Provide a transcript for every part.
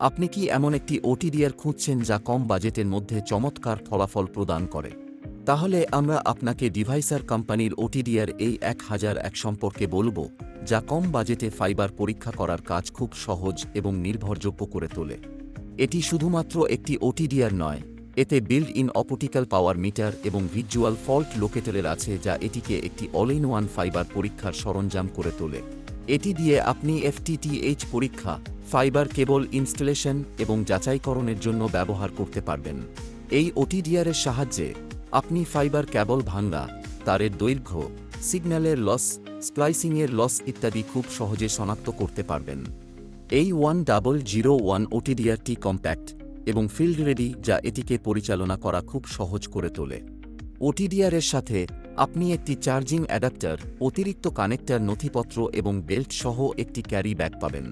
আপনি কি এমন একটি ওটিডিআর খুঁজছেন যা কম বাজেটের মধ্যে চমৎকার ফলাফল প্রদান করে? তাহলে আমরা আপনাকে ডিভাইসার কোম্পানির ওটিডিআর এই এক হাজার এক সম্পর্কে বলব, যা কম বাজেটে ফাইবার পরীক্ষা করার কাজ খুব সহজ এবং নির্ভরযোগ্য করে তোলে। এটি শুধুমাত্র একটি ওটিডিআর নয়, এতে build in optical power meter এবং ভিজুয়াল ফল্ট লোকেটরের আছে যা এটিকে একটি অল ইন ওয়ান ফাইবার পরীক্ষার সরঞ্জাম করে তোলে। এটি দিয়ে আপনি এফটিটিএইচ পরীক্ষা ফাইবার কেবল ইনস্টলেশন এবং যাচাইকরণের জন্য ব্যবহার করতে পারবেন। এই ওটিডিআরের সাহায্যে আপনি ফাইবার কেবল ভাঙ্গা, তারের দৈর্ঘ্য সিগন্যালের লস স্প্লাইসিংয়ের লস ইত্যাদি খুব সহজে শনাক্ত করতে পারবেন। এই ওয়ান ডাবল জিরো ওয়ান ওটিডিআরটি কম্প্যাক্ট এবং ফিল্ড রেডি যা এটিকে পরিচালনা করা খুব সহজ করে তোলে। ওটিডিআরের সাথে আপনি একটি চার্জিং অ্যাডাপ্টার, অতিরিক্ত কানেক্টর, নথিপত্র এবং বেল্ট সহ একটি ক্যারি ব্যাগ পাবেন।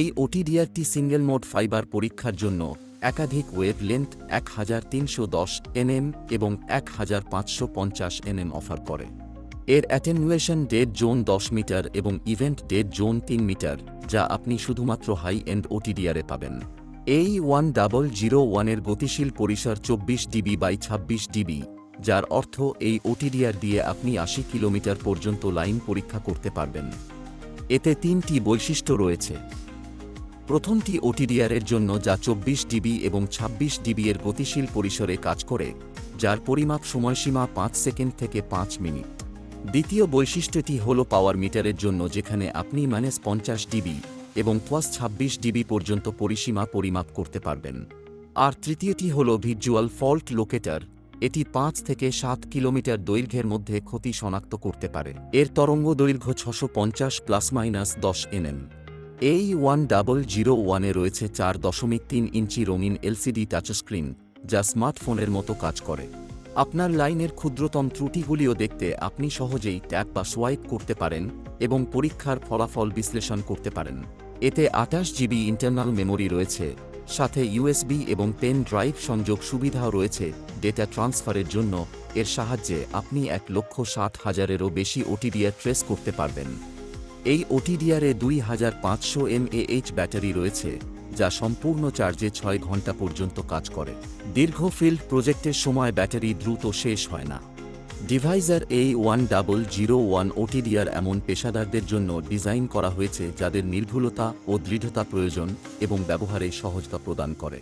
এই ওটিডিআরটি সিঙ্গেল মোড ফাইবার পরীক্ষার জন্য একাধিক ওয়েভ লেন্থ এক হাজার তিনশো দশ এনএম এবং এক হাজার পাঁচশো পঞ্চাশ এনএম অফার করে। এর অ্যাটেনুয়েশন ডেড জোন দশ মিটার এবং ইভেন্ট ডেড জোন তিন মিটার, যা আপনি শুধুমাত্র হাই এন্ড ওটিডিআরে পাবেন। এই ওয়ান ডাবল জিরো ওয়ানের গতিশীল পরিসর চব্বিশ ডিবি বাই ছাব্বিশ ডিবি যার অর্থ এই ওটিডিআর দিয়ে আপনি আশি কিলোমিটার পর্যন্ত লাইন পরীক্ষা করতে পারবেন। এতে তিনটি বৈশিষ্ট্য রয়েছে। প্রথমটি ওটিডিআর এর জন্য যা চব্বিশ ডিবি এবং ছাব্বিশ ডিবি এর গতিশীল পরিসরে কাজ করে, যার পরিমাপ সময়সীমা পাঁচ সেকেন্ড থেকে পাঁচ মিনিট। দ্বিতীয় বৈশিষ্ট্যটি হল পাওয়ার মিটারের জন্য যেখানে আপনি মাইনাস পঞ্চাশ ডিবি এবং প্লাস ছাব্বিশ ডিবি পর্যন্ত পরিসীমা পরিমাপ করতে পারবেন। আর তৃতীয়টি হল ভিজুয়াল ফল্ট লোকেটর এটি পাঁচ থেকে সাত কিলোমিটার দৈর্ঘ্যের মধ্যে ক্ষতি শনাক্ত করতে পারে। এর তরঙ্গ দৈর্ঘ্য ছশো পঞ্চাশ প্লাস মাইনাস দশ এনএম। এই ওয়ান ডাবল জিরো ওয়ানে রয়েছে চার দশমিক তিন ইঞ্চি রঙিন এলসিডি টাচস্ক্রিন, যা স্মার্টফোনের মতো কাজ করে। আপনার লাইনের ক্ষুদ্রতম ত্রুটিগুলিও দেখতে আপনি সহজেই ট্যাপ বা সোয়াইপ করতে পারেন এবং পরীক্ষার ফলাফল বিশ্লেষণ করতে পারেন। এতে আঠাশ জিবি ইন্টারনাল মেমোরি রয়েছে। সাথে ইউএসবি এবং পেন ড্রাইভ সংযোগ সুবিধাও রয়েছে। ডেটা ট্রান্সফারের জন্য এর সাহায্যে আপনি এক লক্ষ ষাট হাজারেরও বেশি ওটিডিআর ট্রেস করতে পারবেন। এই ওটিডিআরে দুই হাজার পাঁচশো এমএএইচ ব্যাটারি রয়েছে, যা সম্পূর্ণ চার্জে ছয় ঘণ্টা পর্যন্ত কাজ করে। দীর্ঘ ফিল্ড প্রজেক্টের সময় ব্যাটারি দ্রুত শেষ হয় না। ডিভাইজার এই one double zero one OTDR এমন পেশাদারদের জন্য ডিজাইন করা হয়েছে যাদের নির্ভুলতা ও দৃঢ়তা প্রয়োজন এবং ব্যবহারে সহজতা প্রদান করে।